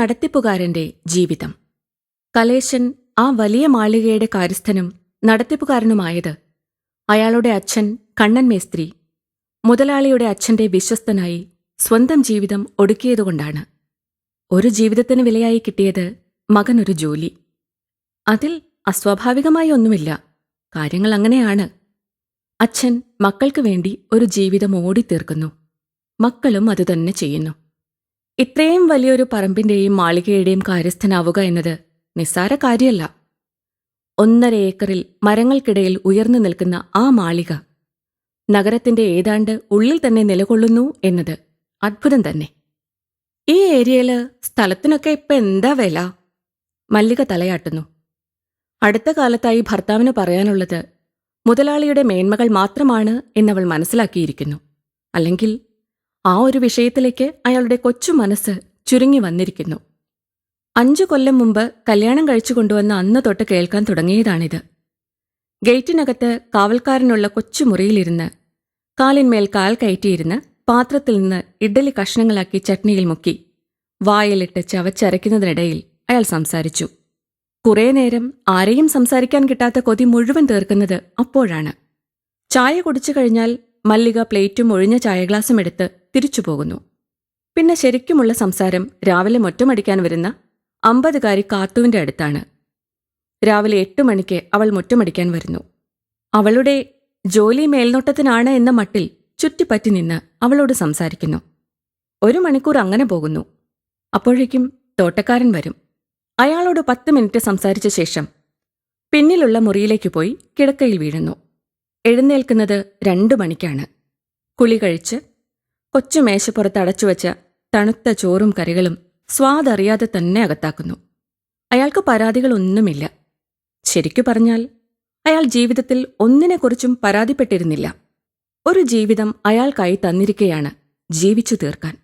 നടത്തിപ്പുകാരന്റെ ജീവിതം. കലേശൻ ആ വലിയ മാളികയുടെ കാര്യസ്ഥനും നടത്തിപ്പുകാരനുമായത് അയാളുടെ അച്ഛൻ കണ്ണൻ മേസ്ത്രി. മുതലാളിയുടെ അച്ഛന്റെ വിശ്വസ്തനായി സ്വന്തം ജീവിതം ഒടുക്കിയതുകൊണ്ടാണ്. ഒരു ജീവിതത്തിന് വിലയായി കിട്ടിയത് മകനൊരു ജോലി. അതിൽ അസ്വാഭാവികമായി ഒന്നുമില്ല. കാര്യങ്ങൾ അങ്ങനെയാണ്. അച്ഛൻ മക്കൾക്ക് വേണ്ടി ഒരു ജീവിതം ഓടിത്തീർക്കുന്നു. മക്കളും അതുതന്നെ ചെയ്യുന്നു. ഇത്രയും വലിയൊരു പറമ്പിന്റെയും മാളികയുടെയും കാര്യസ്ഥനാവുക എന്നത് നിസ്സാര കാര്യമല്ല ഒന്നര ഏക്കറിൽ മരങ്ങൾക്കിടയിൽ ഉയർന്നു നിൽക്കുന്ന ആ മാളിക നഗരത്തിന്റെ ഏതാണ്ട് ഉള്ളിൽ തന്നെ നിലകൊള്ളുന്നു എന്നത് അത്ഭുതം തന്നെ. ഈ ഏരിയയിൽ സ്ഥലത്തിനൊക്കെ ഇപ്പൊ എന്താ വില? മല്ലിക തലയാട്ടുന്നു. അടുത്ത കാലത്തായി ഭർത്താവിന് പറയാനുള്ളത് മുതലാളിയുടെ മേന്മകൾ മാത്രമാണ് എന്നവൾ മനസ്സിലാക്കിയിരിക്കുന്നു. അല്ലെങ്കിൽ ആ ഒരു വിഷയത്തിലേക്ക് അയാളുടെ കൊച്ചു മനസ്സ് ചുരുങ്ങി വന്നിരിക്കുന്നു. അഞ്ചു കൊല്ലം മുമ്പ് കല്യാണം കഴിച്ചു കൊണ്ടുവന്ന അന്ന് തൊട്ട് കേൾക്കാൻ തുടങ്ങിയതാണിത്. ഗേറ്റിനകത്ത് കാവൽക്കാരനുള്ള കൊച്ചുമുറിയിലിരുന്ന് കാലിന്മേൽ കാൽ കയറ്റിയിരുന്ന് പാത്രത്തിൽ നിന്ന് ഇഡ്ഡലി കഷ്ണങ്ങളാക്കി ചട്നിയിൽ മുക്കി വായിലിട്ട് ചവച്ചരയ്ക്കുന്നതിനിടയിൽ അയാൾ സംസാരിച്ചു. കുറേ നേരം ആരെയും സംസാരിക്കാൻ കിട്ടാത്ത കൊതി മുഴുവൻ തീർക്കുന്നത് അപ്പോഴാണ്. ചായ കുടിച്ചു കഴിഞ്ഞാൽ മല്ലിക പ്ലേറ്റും ഒഴിഞ്ഞ ചായ ഗ്ലാസും എടുത്ത് തിരിച്ചു പോകുന്നു പിന്നെ ശരിക്കുമുള്ള സംസാരം രാവിലെ മുറ്റമടിക്കാൻ വരുന്ന അമ്പതുകാരി കാത്തുവിന്റെ അടുത്താണ്. രാവിലെ എട്ട് മണിക്ക് അവൾ മുറ്റമടിക്കാൻ വരുന്നു. അവളുടെ ജോലി മേൽനോട്ടത്തിനാണ് എന്ന മട്ടിൽ ചുറ്റിപ്പറ്റി നിന്ന് അവളോട് സംസാരിക്കുന്നു. ഒരു മണിക്കൂർ അങ്ങനെ പോകുന്നു. അപ്പോഴേക്കും തോട്ടക്കാരൻ വരും. അയാളോട് പത്ത് മിനിറ്റ് സംസാരിച്ച ശേഷം പിന്നിലുള്ള മുറിയിലേക്ക് പോയി കിടക്കയിൽ വീഴുന്നു. എഴുന്നേൽക്കുന്നത് രണ്ടു മണിക്കാണ്. കുളി കഴിച്ച് കൊച്ചു മേശപ്പുറത്ത് അടച്ചുവച്ച തണുത്ത ചോറും കറികളും സ്വാദറിയാതെ തന്നെ അകത്താക്കുന്നു. അയാൾക്ക് പരാതികളൊന്നുമില്ല. ശരിക്കു പറഞ്ഞാൽ അയാൾ ജീവിതത്തിൽ ഒന്നിനെക്കുറിച്ചും പരാതിപ്പെട്ടിരുന്നില്ല. ഒരു ജീവിതം അയാൾക്കായി തന്നിരിക്കയാണ് ജീവിച്ചു തീർക്കാൻ.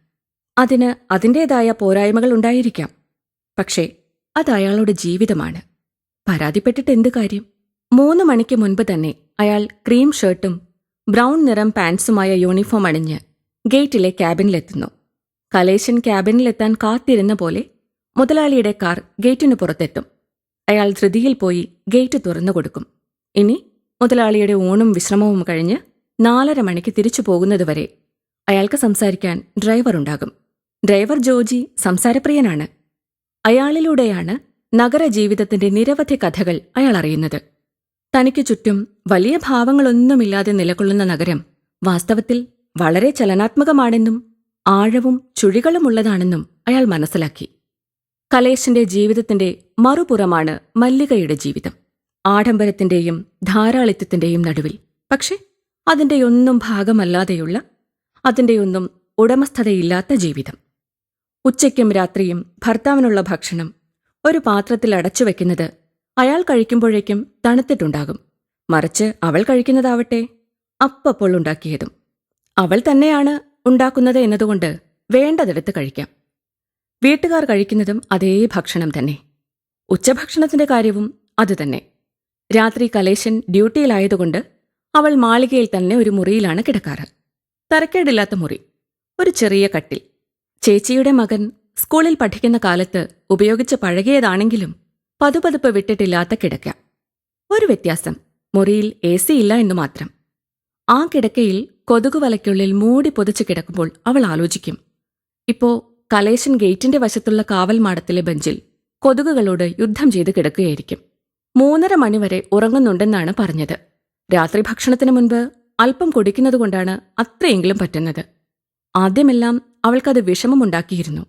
അതിന് അതിന്റേതായ പോരായ്മകൾ ഉണ്ടായിരിക്കാം. പക്ഷേ അത് അയാളുടെ ജീവിതമാണ്. പരാതിപ്പെട്ടിട്ട് എന്ത് കാര്യം? മൂന്ന് മണിക്ക് മുൻപ് തന്നെ അയാൾ ക്രീം ഷർട്ടും ബ്രൗൺ നിറം പാൻസുമായ യൂണിഫോം അണിഞ്ഞ് ഗേറ്റിലെ ക്യാബിനിലെത്തുന്നു. കലേശൻ ക്യാബിനിലെത്താൻ കാത്തിരുന്ന പോലെ മുതലാളിയുടെ കാർ ഗേറ്റിനു പുറത്തെത്തും. അയാൾ ധൃതിയിൽ പോയി ഗേറ്റ് തുറന്നു കൊടുക്കും. ഇനി മുതലാളിയുടെ ഊണും വിശ്രമവും കഴിഞ്ഞ് നാലര മണിക്ക് തിരിച്ചു പോകുന്നതുവരെ അയാൾക്ക് സംസാരിക്കാൻ ഡ്രൈവർ ഉണ്ടാകും. ഡ്രൈവർ ജോജി സംസാരപ്രിയനാണ്. അയാളിലൂടെയാണ് നഗരജീവിതത്തിന്റെ നിരവധി കഥകൾ അയാൾ അറിയുന്നത്. തനിക്ക് ചുറ്റും വലിയ ഭാവങ്ങളൊന്നുമില്ലാതെ നിലകൊള്ളുന്ന നഗരം വാസ്തവത്തിൽ വളരെ ചലനാത്മകമാണെന്നും ആഴവും ചുഴികളുമുള്ളതാണെന്നും അയാൾ മനസ്സിലാക്കി. കലേശന്റെ ജീവിതത്തിന്റെ മറുപുറമാണ് മല്ലികയുടെ ജീവിതം. ആഡംബരത്തിന്റെയും ധാരാളിത്യത്തിന്റെയും നടുവിൽ. പക്ഷേ അതിന്റെയൊന്നും ഭാഗമല്ലാതെയുള്ള അതിന്റെയൊന്നും ഉടമസ്ഥതയില്ലാത്ത ജീവിതം. ഉച്ചയ്ക്കും രാത്രിയും ഭർത്താവിനുള്ള ഭക്ഷണം ഒരു പാത്രത്തിൽ അടച്ചു വെക്കുന്നത് അയാൾ കഴിക്കുമ്പോഴേക്കും തണുത്തിട്ടുണ്ടാകും. മറിച്ച് അവൾ കഴിക്കുന്നതാവട്ടെ അപ്പപ്പോൾ ഉണ്ടാക്കിയതും. അവൾ തന്നെയാണ് ഉണ്ടാക്കുന്നത് എന്നതുകൊണ്ട് വേണ്ടതെടുത്ത് കഴിക്കാം. വീട്ടുകാർ കഴിക്കുന്നതും അതേ ഭക്ഷണം തന്നെ. ഉച്ചഭക്ഷണത്തിന്റെ കാര്യവും അതുതന്നെ രാത്രി കലേശൻ ഡ്യൂട്ടിയിലായതുകൊണ്ട് അവൾ മാളികയിൽ തന്നെ ഒരു മുറിയിലാണ് കിടക്കാറ്. തരക്കേടില്ലാത്ത മുറി. ഒരു ചെറിയ കട്ടിൽ. ചേച്ചിയുടെ മകൻ സ്കൂളിൽ പഠിക്കുന്ന കാലത്ത് ഉപയോഗിച്ച് പഴകിയതാണെങ്കിലും പതുപതുപ്പ് വിട്ടിട്ടില്ലാത്ത കിടക്ക. ഒരു വ്യത്യാസം. മുറിയിൽ എ സി ഇല്ല എന്നു മാത്രം. ആ കിടക്കയിൽ കൊതുകുവലയ്ക്കുള്ളിൽ മൂടി പൊതിച്ചു കിടക്കുമ്പോൾ അവൾ ആലോചിക്കും. ഇപ്പോ കലേശൻ ഗേറ്റിന്റെ വശത്തുള്ള കാവൽ മാടത്തിലെ ബെഞ്ചിൽ കൊതുകുകളോട് യുദ്ധം ചെയ്ത് കിടക്കുകയായിരിക്കും. മൂന്നര മണിവരെ ഉറങ്ങുന്നുണ്ടെന്നാണ് പറഞ്ഞത്. രാത്രി ഭക്ഷണത്തിന് മുൻപ് അല്പം കുടിക്കുന്നതുകൊണ്ടാണ് അത്രയെങ്കിലും പറ്റുന്നത്. ആദ്യമെല്ലാം അവൾക്കത് വിഷമമുണ്ടാക്കിയിരുന്നു.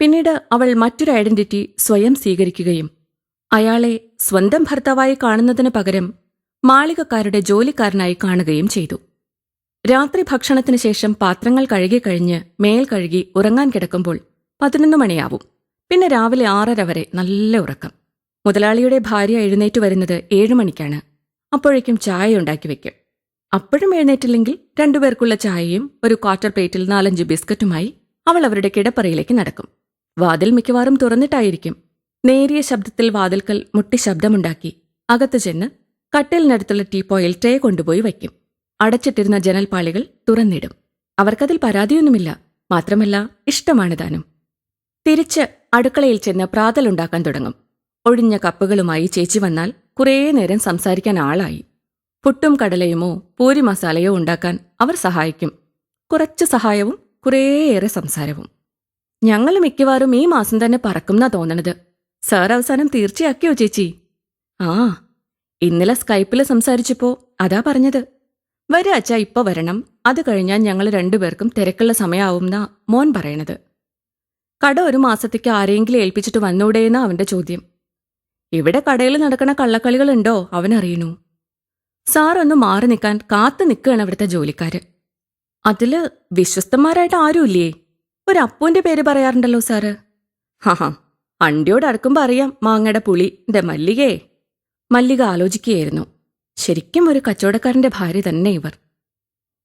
പിന്നീട് അവൾ മറ്റൊരു ഐഡന്റിറ്റി സ്വയം സ്വീകരിക്കുകയും അയാളെ സ്വന്തം ഭർത്താവായി കാണുന്നതിന് പകരം മാളികക്കാരുടെ ജോലിക്കാരനായി കാണുകയും ചെയ്തു. രാത്രി ഭക്ഷണത്തിന് ശേഷം പാത്രങ്ങൾ കഴുകിക്കഴിഞ്ഞ് മേൽ കഴുകി ഉറങ്ങാൻ കിടക്കുമ്പോൾ പതിനൊന്ന് മണിയാവും. പിന്നെ രാവിലെ ആറര വരെ നല്ല ഉറക്കം. മുതലാളിയുടെ ഭാര്യ എഴുന്നേറ്റ് വരുന്നത് ഏഴു മണിക്കാണ്. അപ്പോഴേക്കും ചായ ഉണ്ടാക്കി വെക്കും. അപ്പോഴും എഴുന്നേറ്റില്ലെങ്കിൽ രണ്ടുപേർക്കുള്ള ചായയും ഒരു ക്വാർട്ടർ പ്ലേറ്റിൽ നാലഞ്ച് ബിസ്ക്കറ്റുമായി അവൾ അവരുടെ കിടപ്പറയിലേക്ക് നടക്കും. വാതിൽ മിക്കവാറും തുറന്നിട്ടായിരിക്കും. നേരിയ ശബ്ദത്തിൽ വാതിൽക്കൽ മുട്ടി ശബ്ദമുണ്ടാക്കി അകത്ത് ചെന്ന് കട്ടിലിനടുത്തുള്ള ടീപ്പോയിൽ ട്രേ കൊണ്ടുപോയി വയ്ക്കും. അടച്ചിട്ടിരുന്ന ജനൽപാളികൾ തുറന്നിടും. അവർക്കതിൽ പരാതിയൊന്നുമില്ല. മാത്രമല്ല ഇഷ്ടമാണ് താനും. തിരിച്ച് അടുക്കളയിൽ ചെന്ന് പ്രാതലുണ്ടാക്കാൻ തുടങ്ങും. ഒഴിഞ്ഞ കപ്പുകളുമായി ചേച്ചി വന്നാൽ കുറേ നേരം സംസാരിക്കാൻ ആളായി. പുട്ടും കടലയുമോ പൂരി മസാലയോ ഉണ്ടാക്കാൻ അവർ സഹായിക്കും. കുറച്ച് സഹായവും കുറേയേറെ സംസാരവും. ഞങ്ങൾ മിക്കവാറും ഈ മാസം തന്നെ പറക്കുംന്നാ തോന്നണത്. സാർ അവസാനം തീർച്ചയാക്കിയോ ചേച്ചി? ആ ഇന്നലെ സ്കൈപ്പിൽ സംസാരിച്ചപ്പോ അതാ പറഞ്ഞത്. വരാ അച്ഛാ ഇപ്പൊ വരണം. അത് കഴിഞ്ഞാൽ ഞങ്ങൾ രണ്ടുപേർക്കും തിരക്കുള്ള സമയമാവുംന്നാ മോൻ പറയണത്. കട ഒരു മാസത്തേക്ക് ആരെങ്കിലും ഏൽപ്പിച്ചിട്ട് വന്നൂടേന്നാ അവന്റെ ചോദ്യം. ഇവിടെ കടയിൽ നടക്കുന്ന കള്ളക്കളികളുണ്ടോ? അവനറിയണു. സാറൊന്ന് മാറി നിൽക്കാൻ കാത്തു നിൽക്കുകയാണ് അവിടുത്തെ ജോലിക്കാര്. അതിൽ വിശ്വസ്തന്മാരായിട്ട് ആരുമില്ലേ? ഒരു അപ്പുവിന്റെ പേര് പറയാറുണ്ടല്ലോ സാറ്. ഹാ അണ്ടിയോട് അടുക്കുമ്പോ അറിയാം മാങ്ങയുടെ പുളി. എന്റെ മല്ലികയെ മല്ലിക ആലോചിക്കുകയായിരുന്നു. ശരിക്കും ഒരു കച്ചവടക്കാരന്റെ ഭാര്യ തന്നെ ഇവർ.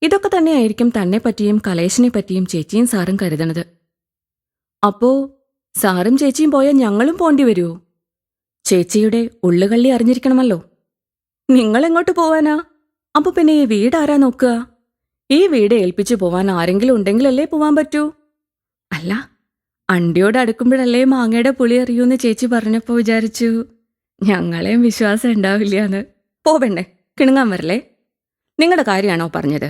ഇതൊക്കെ തന്നെയായിരിക്കും തന്നെ പറ്റിയും കലേശിനെ പറ്റിയും ചേച്ചിയും സാറും കരുതണത്. അപ്പോ സാറും ചേച്ചിയും പോയാൽ ഞങ്ങളും പോണ്ടി വരുമോ ചേച്ചിയുടെ ഉള്ളുകള്ളി അറിഞ്ഞിരിക്കണമല്ലോ. നിങ്ങൾ എങ്ങോട്ട് പോവാനാ? അപ്പൊ പിന്നെ ഈ വീട് ആരാ നോക്കുക? ഈ വീട് ഏൽപ്പിച്ചു പോവാൻ ആരെങ്കിലും ഉണ്ടെങ്കിലല്ലേ പോവാൻ പറ്റൂ? അല്ല അണ്ടിയോട് അടുക്കുമ്പോഴല്ലേ മാങ്ങയുടെ പുളി അറിയൂന്ന് ചേച്ചി പറഞ്ഞപ്പോ വിചാരിച്ചു. ഞങ്ങളെയും വിശ്വാസം ഉണ്ടാവില്ലാന്ന്. പോവണ്ടേ കിണുങ്ങാൻ വരല്ലേ? നിങ്ങളുടെ കാര്യമാണോ പറഞ്ഞത്?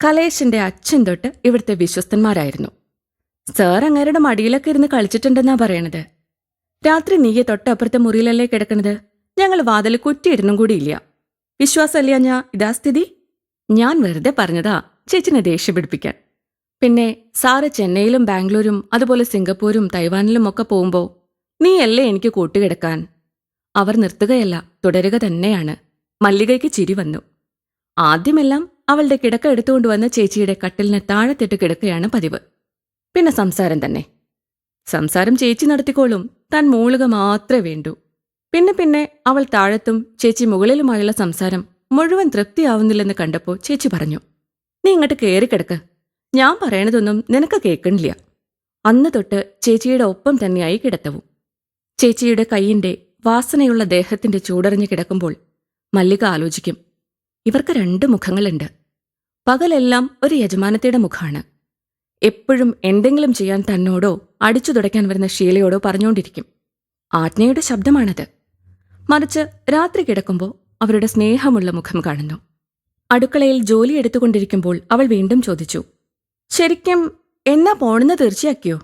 കലേശന്റെ അച്ഛൻ തൊട്ട് ഇവിടുത്തെ വിശ്വസ്തന്മാരായിരുന്നു. സാർ അങ്ങേരുടെ മടിയിലൊക്കെ ഇരുന്ന് കളിച്ചിട്ടുണ്ടെന്നാ പറയണത്. രാത്രി നീയെ തൊട്ടപ്പുറത്തെ മുറിയിലല്ലേ കിടക്കണത്? ഞങ്ങൾ വാതിൽ കുറ്റിയിരുന്നും കൂടിയില്ല വിശ്വാസമല്ല ഞാ ഇതാ സ്ഥിതി? ഞാൻ വെറുതെ പറഞ്ഞതാ ചേച്ചിനെ ദേഷ്യം പിടിപ്പിക്കാൻ പിന്നെ സാറ് ചെന്നൈയിലും ബാംഗ്ലൂരും അതുപോലെ സിംഗപ്പൂരും തൈവാനിലും ഒക്കെ പോകുമ്പോൾ നീയല്ലേ എനിക്ക് കൂട്ടുകിടക്കാൻ? അവർ നിർത്തുകയല്ല തുടരുക തന്നെയാണ്. മല്ലികയ്ക്ക് ചിരി വന്നു. ആദ്യമെല്ലാം അവളുടെ കിടക്ക എടുത്തുകൊണ്ടുവന്ന് ചേച്ചിയുടെ കട്ടിലിന് താഴത്തിട്ട് കിടക്കുകയാണ് പതിവ്. പിന്നെ സംസാരം തന്നെ. സംസാരം ചേച്ചി നടത്തിക്കോളും. താൻ മൂളുക മാത്രമേ വേണ്ടു. പിന്നെ പിന്നെ അവൾ താഴത്തും ചേച്ചി മുകളിലുമായുള്ള സംസാരം മുഴുവൻ തൃപ്തിയാവുന്നില്ലെന്ന് കണ്ടപ്പോൾ ചേച്ചി പറഞ്ഞു നീ ഇങ്ങോട്ട് കയറിക്കിടക്ക് ഞാൻ പറയണതൊന്നും നിനക്ക് കേൾക്കണില്ല. അന്ന് തൊട്ട് ചേച്ചിയുടെ ഒപ്പം തന്നെയായി കിടത്തവും. ചേച്ചിയുടെ കൈയിന്റെ വാസനയുള്ള ദേഹത്തിന്റെ ചൂടറിഞ്ഞു കിടക്കുമ്പോൾ മല്ലിക ആലോചിക്കും. ഇവർക്ക് രണ്ട് മുഖങ്ങളുണ്ട്. പകലെല്ലാം ഒരു യജമാനത്തിയുടെ മുഖമാണ് എപ്പോഴും എന്തെങ്കിലും ചെയ്യാൻ തന്നോടോ അടിച്ചു തുടയ്ക്കാൻ വരുന്ന ഷീലയോടോ പറഞ്ഞുകൊണ്ടിരിക്കും. ആജ്ഞയുടെ ശബ്ദമാണത്. മറിച്ച് രാത്രി കിടക്കുമ്പോൾ അവരുടെ സ്നേഹമുള്ള മുഖം കാണുന്നു. അടുക്കളയിൽ ജോലി എടുത്തുകൊണ്ടിരിക്കുമ്പോൾ അവൾ വീണ്ടും ചോദിച്ചു ശരിക്കും എന്നാ പോണെന്ന് തീർച്ചയാക്കിയോ?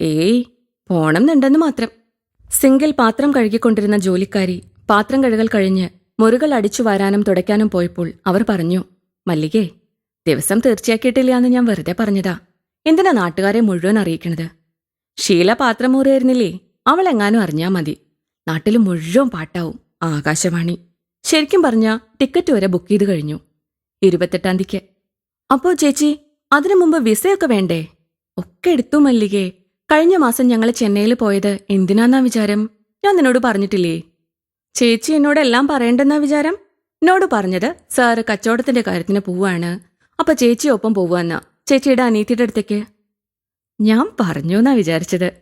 ഏയ് പോണമെന്നുണ്ടെന്ന് മാത്രം. സിംഗിൾ പാത്രം കഴുകിക്കൊണ്ടിരുന്ന ജോലിക്കാരി പാത്രം കഴുകൽ കഴിഞ്ഞ് മുറികൾ അടിച്ചു വാരാനും തുടയ്ക്കാനും പോയപ്പോൾ അവർ പറഞ്ഞു മല്ലികേ ദിവസം തീർച്ചയാക്കിയിട്ടില്ല എന്ന് ഞാൻ വെറുതെ പറഞ്ഞതാ. എന്തിനാ നാട്ടുകാരെ മുഴുവൻ അറിയിക്കണത്? ശീല പാത്രം മുറിയായിരുന്നില്ലേ അവൾ എങ്ങാനും അറിഞ്ഞാ മതി. നാട്ടിൽ മുഴുവൻ പാട്ടാവും ആകാശവാണി. ശരിക്കും പറഞ്ഞ ടിക്കറ്റ് വരെ ബുക്ക് ചെയ്ത് കഴിഞ്ഞു. ഇരുപത്തെട്ടാം തീയതിക്ക്. അപ്പോ ചേച്ചി അതിനു മുമ്പ് വിസയൊക്കെ വേണ്ടേ? ഒക്കെ എടുത്തു മല്ലികേ. കഴിഞ്ഞ മാസം ഞങ്ങൾ ചെന്നൈയിൽ പോയത് എന്തിനാന്നാ വിചാരം? ഞാൻ നിന്നോട് പറഞ്ഞിട്ടില്ലേ? ചേച്ചി എന്നോട് എല്ലാം പറയണ്ടെന്നാ വിചാരം? എന്നോട് പറഞ്ഞത് സാറ് കച്ചവടത്തിന്റെ കാര്യത്തിന് പോവാണ്. അപ്പൊ ചേച്ചിയൊപ്പം പോവാന്നാ. ചേച്ചിയുടെ അനീത്തിയുടെ അടുത്തേക്ക്. ഞാൻ പറഞ്ഞു എന്നാ വിചാരിച്ചത്.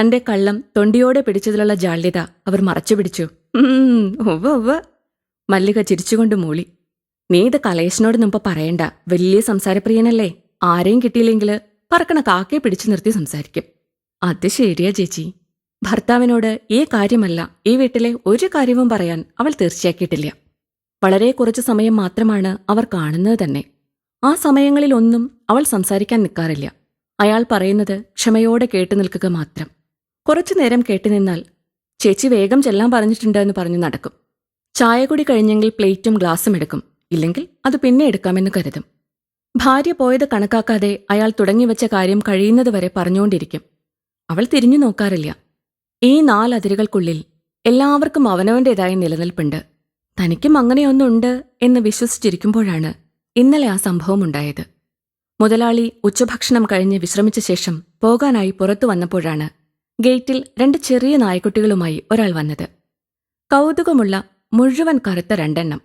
തന്റെ കള്ളം തൊണ്ടിയോടെ പിടിച്ചതിലുള്ള ജാള്യത അവർ മറച്ചു പിടിച്ചു. ഉവ്വ് ഉവ്വ്. മല്ലിക ചിരിച്ചുകൊണ്ട് മൂളി. നീ ഇത് കലേശനോട് മുമ്പ് പറയണ്ട. വലിയ സംസാരപ്രിയനല്ലേ. ആരെയും കിട്ടിയില്ലെങ്കിൽ പറക്കണ കാക്കയെ പിടിച്ചു നിർത്തി സംസാരിക്കും. അത് ശരിയാ ചേച്ചി. ഭർത്താവിനോട് ഈ കാര്യമല്ല ഈ വീട്ടിലെ ഒരു കാര്യവും പറയാൻ അവൾ തീർച്ചയാക്കിയിട്ടില്ല. വളരെ കുറച്ച് സമയം മാത്രമാണ് അവർ കാണുന്നത് തന്നെ. ആ സമയങ്ങളിലൊന്നും അവൾ സംസാരിക്കാൻ നിൽക്കാറില്ല അയാൾ പറയുന്നത് ക്ഷമയോടെ കേട്ടു നിൽക്കുക മാത്രം. കുറച്ചു നേരം കേട്ടുനിന്നാൽ ചേച്ചി വേഗം ചെല്ലാൻ പറഞ്ഞിട്ടുണ്ട് എന്ന് പറഞ്ഞു നടക്കും. ചായ കൂടി കഴിഞ്ഞെങ്കിൽ പ്ലേറ്റും ഗ്ലാസും എടുക്കും. ഇല്ലെങ്കിൽ അത് പിന്നെ എടുക്കാമെന്ന് കരുതും. ഭാര്യ പോയത് കണക്കാക്കാതെ അയാൾ തുടങ്ങിവെച്ച കാര്യം കഴിയുന്നതുവരെ പറഞ്ഞുകൊണ്ടിരിക്കും. അവൾ തിരിഞ്ഞു നോക്കാറില്ല. ഈ നാലതിരുകൾക്കുള്ളിൽ എല്ലാവർക്കും അവനവന്റേതായ നിലനിൽപ്പുണ്ട്. തനിക്കും അങ്ങനെയൊന്നുണ്ട് എന്ന് വിശ്വസിച്ചിരിക്കുമ്പോഴാണ് ഇന്നലെ ആ സംഭവം ഉണ്ടായത് മുതലാളി ഉച്ചഭക്ഷണം കഴിഞ്ഞ് വിശ്രമിച്ച ശേഷം പോകാനായി പുറത്തു വന്നപ്പോഴാണ് ഗേറ്റിൽ രണ്ട് ചെറിയ നായ്ക്കുട്ടികളുമായി ഒരാൾ വന്നത്. കൗതുകമുള്ള മുഴുവൻ കറുത്ത രണ്ടെണ്ണം.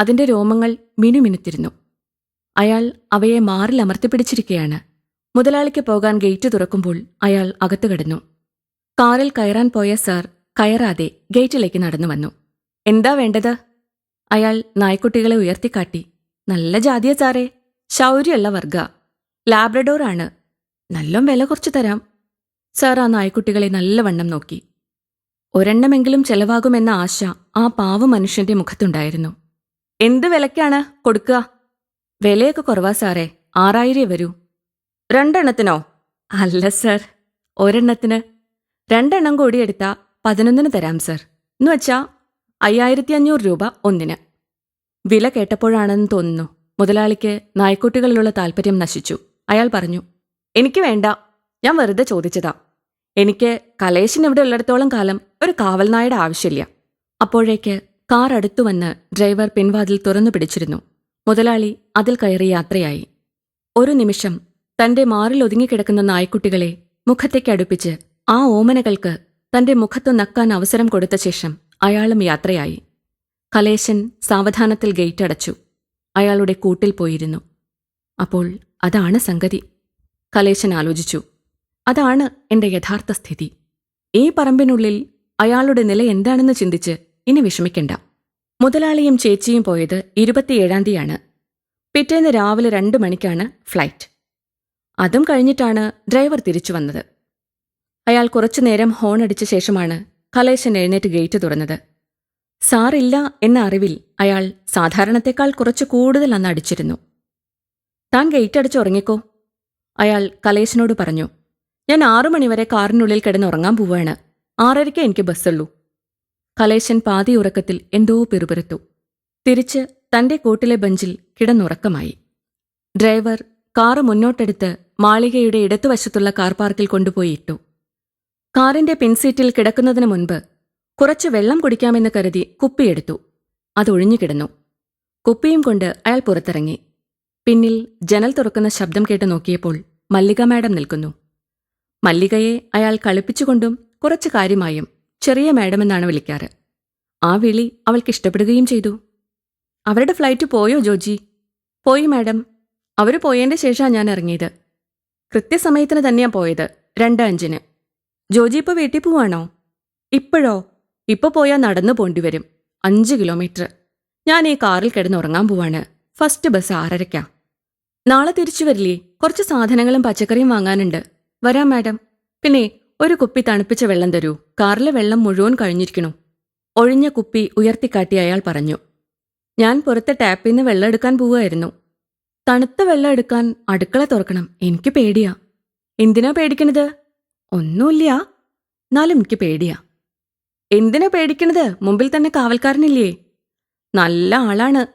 അതിന്റെ രോമങ്ങൾ മിനുമിനുത്തിരുന്നു. അയാൾ അവയെ മാറിൽ അമർത്തിപ്പിടിച്ചിരിക്കുകയാണ് മുതലാളിക്ക് പോകാൻ ഗേറ്റ് തുറക്കുമ്പോൾ അയാൾ അകത്തു കിടന്നു. കാറിൽ കയറാൻ പോയ സാർ കയറാതെ ഗേറ്റിലേക്ക് നടന്നു വന്നു. എന്താ വേണ്ടത്? അയാൾ നായ്ക്കുട്ടികളെ ഉയർത്തിക്കാട്ടി. നല്ല ജാതിയ സാറേ. ശൗര്യമുള്ള വർഗ. ലാബ്രഡോറാണ് നല്ല വില കുറച്ച് തരാം. സാർ ആ നായ്ക്കുട്ടികളെ നല്ലവണ്ണം നോക്കി. ഒരെണ്ണമെങ്കിലും ചെലവാകുമെന്ന ആശ ആ പാവ മനുഷ്യന്റെ മുഖത്തുണ്ടായിരുന്നു. എന്ത് വിലക്കാണ് കൊടുക്കുക? വിലയൊക്കെ കുറവാ സാറേ. ആറായിരേ വരൂ. രണ്ടെണ്ണത്തിനോ? അല്ല സാർ. ഒരെണ്ണത്തിന് രണ്ടെണ്ണം കൂടി എടുത്താ പതിനൊന്നിന് തരാം സർ. എന്നുവച്ചാ അയ്യായിരത്തി അഞ്ഞൂറ് രൂപ ഒന്നിന്. വില കേട്ടപ്പോഴാണെന്ന് തോന്നുന്നു. മുതലാളിക്ക് നായ്ക്കുട്ടികളിലുള്ള താല്പര്യം നശിച്ചു. അയാൾ പറഞ്ഞു എനിക്ക് വേണ്ട. ഞാൻ വെറുതെ ചോദിച്ചതാ. എനിക്ക് കലേശൻ ഇവിടെ ഉള്ളിടത്തോളം കാലം ഒരു കാവൽ നായുടെ ആവശ്യമില്ല. അപ്പോഴേക്ക് കാർ അടുത്തു വന്ന് ഡ്രൈവർ പിൻവാതിൽ തുറന്നു പിടിച്ചിരുന്നു. മുതലാളി അതിൽ കയറി യാത്രയായി. ഒരു നിമിഷം തന്റെ മാറിൽ ഒതുങ്ങിക്കിടക്കുന്ന നായ്ക്കുട്ടികളെ മുഖത്തേക്ക് അടുപ്പിച്ച് ആ ഓമനകൾക്ക് തന്റെ മുഖത്തു നക്കാൻ അവസരം കൊടുത്ത ശേഷം അയാളും യാത്രയായി. കലേശൻ സാവധാനത്തിൽ ഗേറ്റ് അടച്ചു. അയാളുടെ കൂട്ടിൽ പോയിരുന്നു. അപ്പോൾ അതാണ് സംഗതി. കലേശൻ ആലോചിച്ചു. അതാണ് എന്റെ യഥാർത്ഥ സ്ഥിതി. ഈ പറമ്പിനുള്ളിൽ അയാളുടെ നില എന്താണെന്ന് ചിന്തിച്ച് ഇനി വിഷമിക്കണ്ട. മുതലാളിയും ചേച്ചിയും പോയത് ഇരുപത്തിയേഴാം തീയതിയാണ്. പിറ്റേന്ന് രാവിലെ രണ്ടു മണിക്കാണ് ഫ്ലൈറ്റ്. അതും കഴിഞ്ഞിട്ടാണ് ഡ്രൈവർ തിരിച്ചു വന്നത്. അയാൾ കുറച്ചുനേരം ഹോൺ അടിച്ച ശേഷമാണ് കലേശൻ എഴുന്നേറ്റ് ഗേറ്റ് തുറന്നത്. സാറില്ല എന്ന അറിവിൽ അയാൾ സാധാരണത്തെക്കാൾ കുറച്ച് കൂടുതൽ അന്ന് അടിച്ചിരുന്നു. താൻ ഗേറ്റ് അടിച്ച് ഉറങ്ങിക്കോ. അയാൾ കലേശനോട് പറഞ്ഞു. ഞാൻ ആറു മണിവരെ കാറിനുള്ളിൽ കിടന്നുറങ്ങാൻ പോവാണ്. ആറരയ്ക്ക് എനിക്ക് ബസ്സുള്ളൂ. കലേശൻ പാതി ഉറക്കത്തിൽ എന്തോ പിറുപിറുത്തു. തിരിച്ച് തന്റെ കൂട്ടിലെ ബെഞ്ചിൽ കിടന്നുറക്കമായി. ഡ്രൈവർ കാറ് മുന്നോട്ടെടുത്ത് മാളികയുടെ ഇടത്തുവശത്തുള്ള കാർ പാർക്കിൽ കൊണ്ടുപോയി ഇട്ടു. കാറിന്റെ പിൻസീറ്റിൽ കിടക്കുന്നതിന് മുൻപ് കുറച്ച് വെള്ളം കുടിക്കാമെന്ന് കരുതി കുപ്പിയെടുത്തു അതൊഴിഞ്ഞു കിടന്നു. കുപ്പിയും കൊണ്ട് അയാൾ പുറത്തിറങ്ങി. പിന്നിൽ ജനൽ തുറക്കുന്ന ശബ്ദം കേട്ട് നോക്കിയപ്പോൾ മല്ലിക മാഡം നിൽക്കുന്നു. മല്ലികയെ അയാൾ കളിപ്പിച്ചുകൊണ്ടും കുറച്ച് കാര്യമായും ചെറിയ മാഡമെന്നാണ് വിളിക്കാറ്. ആ വിളി അവൾക്ക് ഇഷ്ടപ്പെടുകയും ചെയ്തു. അവരുടെ ഫ്ലൈറ്റ് പോയോ ജോജി? പോയി മാഡം. അവർ പോയതിന്റെ ശേഷമാണ് ഞാൻ ഇറങ്ങിയത്. കൃത്യസമയത്തിന് തന്നെയാ പോയത് രണ്ട് അഞ്ചിന്. ജോജി ഇപ്പോൾ വീട്ടിൽ പോവാണോ? ഇപ്പോഴോ? ഇപ്പൊ പോയാൽ നടന്നു പോണ്ടി വരും. അഞ്ച് കിലോമീറ്റർ. ഞാൻ ഈ കാറിൽ കിടന്ന് ഉറങ്ങാൻ പോവാണ്. ഫസ്റ്റ് ബസ് ആറരയ്ക്കാ. നാളെ തിരിച്ചു വരില്ലേ? കുറച്ച് സാധനങ്ങളും പച്ചക്കറിയും വാങ്ങാനുണ്ട്. വരാം മാഡം. പിന്നെ ഒരു കുപ്പി തണുപ്പിച്ച വെള്ളം തരൂ. കാറിലെ വെള്ളം മുഴുവൻ കഴിഞ്ഞിരിക്കണു. ഒഴിഞ്ഞ കുപ്പി ഉയർത്തിക്കാട്ടി അയാൾ പറഞ്ഞു. ഞാൻ പുറത്തെ ടാപ്പിൽ നിന്ന് വെള്ളം എടുക്കാൻ പോവുമായിരുന്നു തണുത്ത വെള്ളം എടുക്കാൻ അടുക്കള തുറക്കണം. എനിക്ക് പേടിയാ. എന്തിനാ പേടിക്കണത്? ഒന്നുമില്ല എന്നാലും എനിക്ക് പേടിയാ. എന്തിനാ പേടിക്കണത്? മുമ്പിൽ തന്നെ കാവൽക്കാരനില്ലേ? നല്ല ആളാണ്.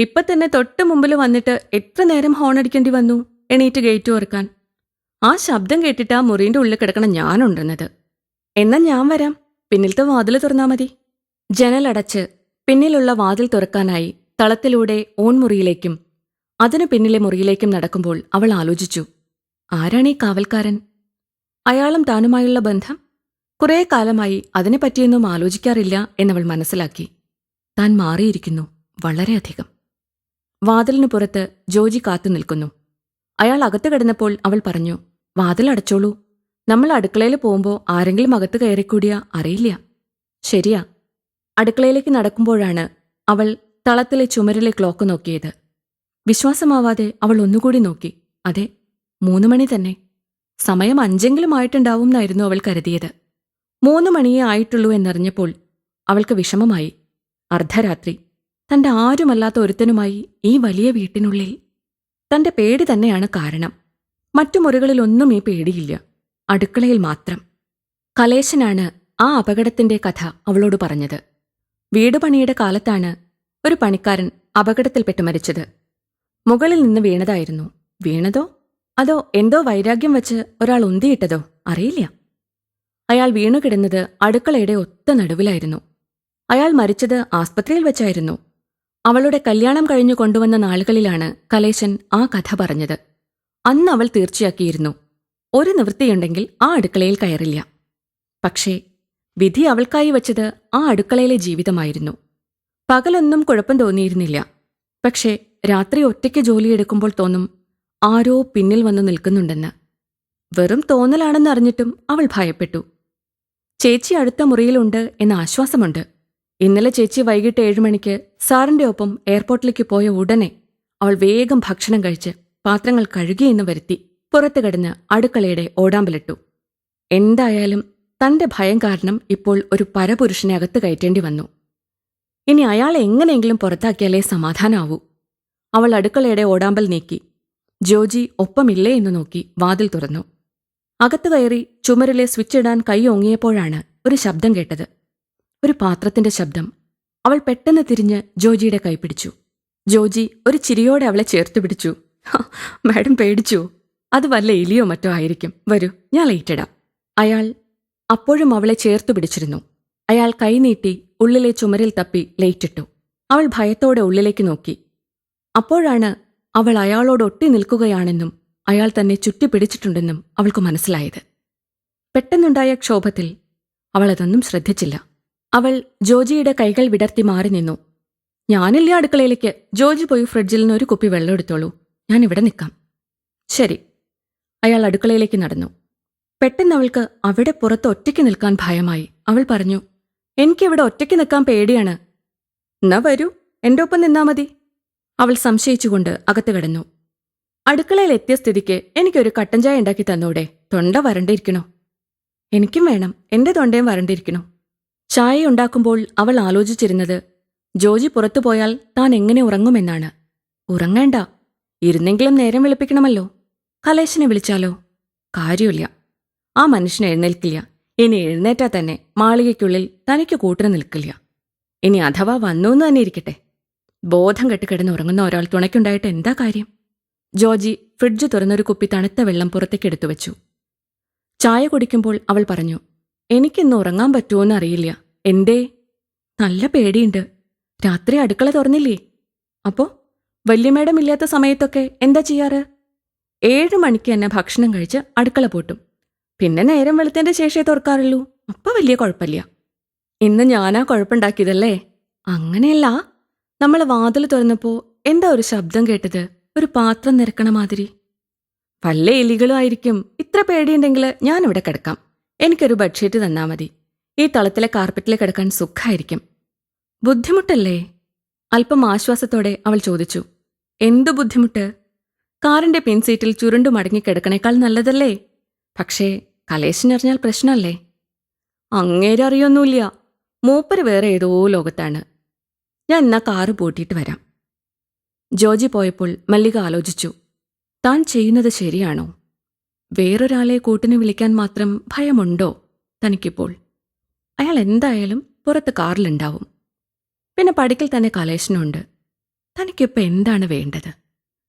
ഇപ്പൊ തന്നെ തൊട്ട് മുമ്പിൽ വന്നിട്ട് എത്ര നേരം ഹോൺ അടിക്കേണ്ടി വന്നു എണീറ്റ് ഗേറ്റ് ഓർക്കാൻ ആ ശബ്ദം കേട്ടിട്ട് ആ മുറിന്റെ ഉള്ളിൽ കിടക്കണ ഞാനുണ്ടെന്നത്. എന്നാ ഞാൻ വരാം. പിന്നിലത്തെ വാതിൽ തുറന്നാ മതി. ജനലടച്ച് പിന്നിലുള്ള വാതിൽ തുറക്കാനായി തളത്തിലൂടെ ഓൺമുറിയിലേക്കും അതിനു പിന്നിലെ മുറിയിലേക്കും നടക്കുമ്പോൾ അവൾ ആലോചിച്ചു. ആരാണീ കാവൽക്കാരൻ? അയാളും താനുമായുള്ള ബന്ധം കുറേ കാലമായി അതിനെപ്പറ്റിയൊന്നും ആലോചിക്കാറില്ല എന്നവൾ മനസ്സിലാക്കി. താൻ മാറിയിരിക്കുന്നു വളരെയധികം. വാതിലിനു പുറത്ത് ജോജി കാത്തു നിൽക്കുന്നു. അയാൾ അകത്ത് കിടന്നപ്പോൾ അവൾ പറഞ്ഞു വാതിൽ അടച്ചോളൂ. നമ്മൾ അടുക്കളയിൽ പോകുമ്പോൾ ആരെങ്കിലും അകത്ത് കയറിക്കൂടിയാ അറിയില്ല. ശരിയാ. അടുക്കളയിലേക്ക് നടക്കുമ്പോഴാണ് അവൾ തളത്തിലെ ചുമരിലെ ക്ലോക്ക് നോക്കിയത്. വിശ്വാസമാവാതെ അവൾ ഒന്നുകൂടി നോക്കി. അതെ മൂന്ന് മണി തന്നെ. സമയം അഞ്ചെങ്കിലും ആയിട്ടുണ്ടാവും എന്നായിരുന്നു അവൾ കരുതിയത്. മൂന്ന് മണിയേ ആയിട്ടുള്ളൂ എന്നറിഞ്ഞപ്പോൾ അവൾക്ക് വിഷമമായി. അർദ്ധരാത്രി. തന്റെ ആരുമല്ലാത്ത ഒരുത്തനുമായി ഈ വലിയ വീട്ടിനുള്ളിൽ. തന്റെ പേടി തന്നെയാണ് കാരണം. മറ്റു മുറികളിലൊന്നും ഈ പേടിയില്ല. അടുക്കളയിൽ മാത്രം. കലേശനാണ് ആ അപകടത്തിന്റെ കഥ അവളോട് പറഞ്ഞത്. വീട് പണിയുടെ കാലത്താണ് ഒരു പണിക്കാരൻ അപകടത്തിൽപ്പെട്ട് മരിച്ചത്. മുകളിൽ നിന്ന് വീണതായിരുന്നു. വീണതോ? അതോ എന്തോ വൈരാഗ്യം വച്ച് ഒരാൾ ഉന്തിയിട്ടതോ? അറിയില്ല. അയാൾ വീണുകിടന്നത് അടുക്കളയുടെ ഒത്ത നടുവിലായിരുന്നു. അയാൾ മരിച്ചത് ആസ്പത്രിയിൽ വെച്ചായിരുന്നു. അവളുടെ കല്യാണം കഴിഞ്ഞു കൊണ്ടുവന്ന നാളുകളിലാണ് കലേശൻ ആ കഥ പറഞ്ഞത്. അന്ന് അവൾ തീർച്ചയാക്കിയിരുന്നു. ഒരു നിവൃത്തിയുണ്ടെങ്കിൽ ആ അടുക്കളയിൽ കയറില്ല. പക്ഷേ വിധി അവൾക്കായി വച്ചത് ആ അടുക്കളയിലെ ജീവിതമായിരുന്നു. പകലൊന്നും കുഴപ്പം തോന്നിയിരുന്നില്ല. പക്ഷേ രാത്രി ഒറ്റയ്ക്ക് ജോലിയെടുക്കുമ്പോൾ തോന്നും ആരോ പിന്നിൽ വന്നു നിൽക്കുന്നുണ്ടെന്ന്. വെറും തോന്നലാണെന്നറിഞ്ഞിട്ടും അവൾ ഭയപ്പെട്ടു. ചേച്ചി അടുത്ത മുറിയിലുണ്ട് എന്ന ആശ്വാസമുണ്ട്. ഇന്നലെ ചേച്ചി വൈകിട്ട് ഏഴു മണിക്ക് സാറിന്റെ ഒപ്പം എയർപോർട്ടിലേക്ക് പോയ ഉടനെ അവൾ വേഗം ഭക്ഷണം കഴിച്ച് പാത്രങ്ങൾ കഴുകിയെന്ന് വരുത്തി പുറത്തു കിടന്ന് അടുക്കളയുടെ ഓടാമ്പലിട്ടു. എന്തായാലും തന്റെ ഭയം കാരണം ഇപ്പോൾ ഒരു പരപുരുഷനെ അകത്ത് കയറ്റേണ്ടി വന്നു. ഇനി അയാളെ എങ്ങനെയെങ്കിലും പുറത്താക്കിയാലേ സമാധാനാവൂ. അവൾ അടുക്കളയുടെ ഓടാമ്പൽ നീക്കി ജോജി ഒപ്പമില്ലേ എന്ന് നോക്കി വാതിൽ തുറന്നു. അകത്ത് കയറി ചുമരിലെ സ്വിച്ച് ഇടാൻ കൈ ഓങ്ങിയപ്പോഴാണ് ഒരു ശബ്ദം കേട്ടത്. ഒരു പാത്രത്തിന്റെ ശബ്ദം. അവൾ പെട്ടെന്ന് തിരിഞ്ഞ് ജോജിയുടെ കൈ പിടിച്ചു. ജോജി ഒരു ചിരിയോടെ അവളെ ചേർത്ത് പിടിച്ചു. "ഹ, മാഡം പേടിച്ചു. അത് വല്ല എലിയോ മറ്റോ ആയിരിക്കും. വരൂ ഞാൻ ലൈറ്റിടാം അയാൾ അപ്പോഴും അവളെ ചേർത്തു പിടിച്ചിരുന്നു. അയാൾ കൈനീട്ടി ഉള്ളിലെ ചുമരിൽ തപ്പി ലൈറ്റിട്ടു അവൾ ഭയത്തോടെ ഉള്ളിലേക്ക് നോക്കി. അപ്പോഴാണ് അവൾ അയാളോട് ഒട്ടി നിൽക്കുകയാണെന്നും അയാൾ തന്നെ ചുറ്റിപ്പിടിച്ചിട്ടുണ്ടെന്നും അവൾക്ക് മനസ്സിലായത്. പെട്ടെന്നുണ്ടായ ക്ഷോഭത്തിൽ അവൾ അതൊന്നും ശ്രദ്ധിച്ചില്ല. അവൾ ജോജിയുടെ കൈകൾ വിടർത്തി മാറി നിന്നു. ഞാനില്ല അടുക്കളയിലേക്ക്. ജോജി പോയി ഫ്രിഡ്ജിൽ നിന്ന് ഒരു കുപ്പി വെള്ളം എടുത്തോളൂ. ഞാൻ ഇവിടെ നിൽക്കാം. ശരി. അയാൾ അടുക്കളയിലേക്ക് നടന്നു. പെട്ടെന്ന് അവൾക്ക് അവിടെ പുറത്ത് ഒറ്റയ്ക്ക് നിൽക്കാൻ ഭയമായി. അവൾ പറഞ്ഞു എനിക്കിവിടെ ഒറ്റയ്ക്ക് നിൽക്കാൻ പേടിയാണ്. എന്നാ വരൂ. എന്റെ ഒപ്പം നിന്നാ മതി. അവൾ സംശയിച്ചുകൊണ്ട് അകത്തു കിടന്നു. അടുക്കളയിൽ എത്തിയ സ്ഥിതിക്ക് എനിക്കൊരു കട്ടൻ ചായ ഉണ്ടാക്കി തന്നൂടെ. തൊണ്ട വരണ്ടിരിക്കണോ? എനിക്കും വേണം. എന്റെ തൊണ്ടയും വരണ്ടിരിക്കണോ? ചായ ഉണ്ടാക്കുമ്പോൾ അവൾ ആലോചിച്ചിരുന്നത് ജോജി പുറത്തു പോയാൽ താൻ എങ്ങനെ ഉറങ്ങുമെന്നാണ്. ഉറങ്ങേണ്ട. ഇരുന്നെങ്കിലും നേരം വിളിപ്പിക്കണമല്ലോ. കലേശനെ വിളിച്ചാലോ? കാര്യമില്ല. ആ മനുഷ്യനെ എഴുന്നേൽക്കില്ല. ഇനി എഴുന്നേറ്റാ തന്നെ മാളികയ്ക്കുള്ളിൽ തനിക്ക് കൂട്ടിന് നിൽക്കില്ല. ഇനി അഥവാ വന്നു എന്ന് തന്നെ ഇരിക്കട്ടെ. ബോധം കെട്ട് കിടന്ന് ഉറങ്ങുന്ന ഒരാൾ തുണയ്ക്കുണ്ടായിട്ട് എന്താ കാര്യം? ജോർജി ഫ്രിഡ്ജ് തുറന്നൊരു കുപ്പി തണുത്ത വെള്ളം പുറത്തേക്ക് എടുത്തു വെച്ചു. ചായ കുടിക്കുമ്പോൾ അവൾ പറഞ്ഞു എനിക്കിന്ന് ഉറങ്ങാൻ പറ്റുമോന്ന് അറിയില്ല. എന്തേ? നല്ല പേടിയുണ്ട്. രാത്രി അടുക്കള തുറന്നില്ലേ? അപ്പോ വല്യമ്മേടം ഇല്ലാത്ത സമയത്തൊക്കെ എന്താ ചെയ്യാറ്? ഏഴ് മണിക്ക് തന്നെ ഭക്ഷണം കഴിച്ച് അടുക്കള പൂട്ടും. പിന്നെ നേരം വെളുത്തതിന്റെ ശേഷേ തുറക്കാറുള്ളൂ. അപ്പൊ വലിയ കുഴപ്പമില്ല. ഇന്ന് ഞാനാ കുഴപ്പമുണ്ടാക്കിയതല്ലേ അങ്ങനെയല്ല. നമ്മൾ വാതിൽ തുറന്നപ്പോ എന്താ ഒരു ശബ്ദം കേട്ടത്? ഒരു പാത്രം നിരക്കണ മാതിരി. വല്ല എലികളും ആയിരിക്കും. ഇത്ര പേടിയുണ്ടെങ്കിൽ ഇവിടെ കിടക്കാം. എനിക്കൊരു ബെഡ്ഷീറ്റ് തന്നാ മതി. ഈ തളത്തിലെ കാർപ്പറ്റിൽ കിടക്കാൻ സുഖമായിരിക്കും ബുദ്ധിമുട്ടല്ലേ? അല്പം ആശ്വാസത്തോടെ അവൾ ചോദിച്ചു. എന്തു ബുദ്ധിമുട്ട്? കാറിന്റെ പിൻസീറ്റിൽ ചുരുണ്ടു മടങ്ങി കിടക്കണേക്കാൾ നല്ലതല്ലേ? പക്ഷേ കലേശനറിഞ്ഞാൽ പ്രശ്നമല്ലേ? അങ്ങേരറിയൊന്നുമില്ല. മൂപ്പര് വേറെ ഏതോ ലോകത്താണ്. ഞാൻ എന്നാ കാറ് പൂട്ടിയിട്ട് വരാം. ജോജി പോയപ്പോൾ മല്ലിക ആലോചിച്ചു താൻ ചെയ്യുന്നത് ശരിയാണോ? വേറൊരാളെ കൂട്ടിന് വിളിക്കാൻ മാത്രം ഭയമുണ്ടോ തനിക്കിപ്പോൾ? അയാൾ എന്തായാലും പുറത്ത് കാറിലുണ്ടാവും. പിന്നെ പടിക്കൽ തന്നെ കലേശനുണ്ട്. തനിക്കിപ്പോൾ എന്താണ് വേണ്ടത്?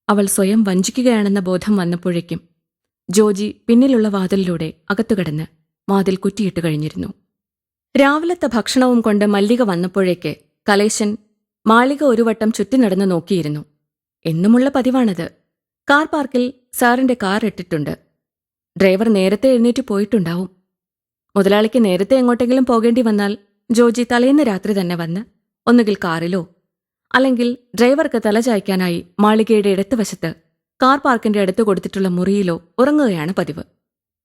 അവൾ സ്വയം വഞ്ചിക്കുകയാണെന്ന ബോധം വന്നപ്പോഴേക്കും ജോജി പിന്നിലുള്ള വാതിലിലൂടെ അകത്തു കിടന്ന് വാതിൽ കുറ്റിയിട്ട് കഴിഞ്ഞിരുന്നു. രാവിലത്തെ ഭക്ഷണവും കൊണ്ട് മല്ലിക വന്നപ്പോഴേക്ക് കലേശൻ മാളിക ഒരു വട്ടം ചുറ്റി നടന്ന് നോക്കിയിരുന്നു. എന്നുമുള്ള പതിവാണത്. കാർ പാർക്കിൽ സാറിന്റെ കാർ ഇട്ടിട്ടുണ്ട്. ഡ്രൈവർ നേരത്തെ എഴുന്നേറ്റ് പോയിട്ടുണ്ടാവും. മുതലാളിക്ക് നേരത്തെ എങ്ങോട്ടെങ്കിലും പോകേണ്ടി വന്നാൽ ജോജി തലേന്ന് രാത്രി തന്നെ വന്ന് ഒന്നുകിൽ കാറിലോ അല്ലെങ്കിൽ ഡ്രൈവർക്ക് തലചായ്ക്കാനായി മാളികയുടെ ഇടത്തുവശത്ത് കാർ പാർക്കിന്റെ അടുത്ത് കൊടുത്തിട്ടുള്ള മുറിയിലോ ഉറങ്ങുകയാണ് പതിവ്.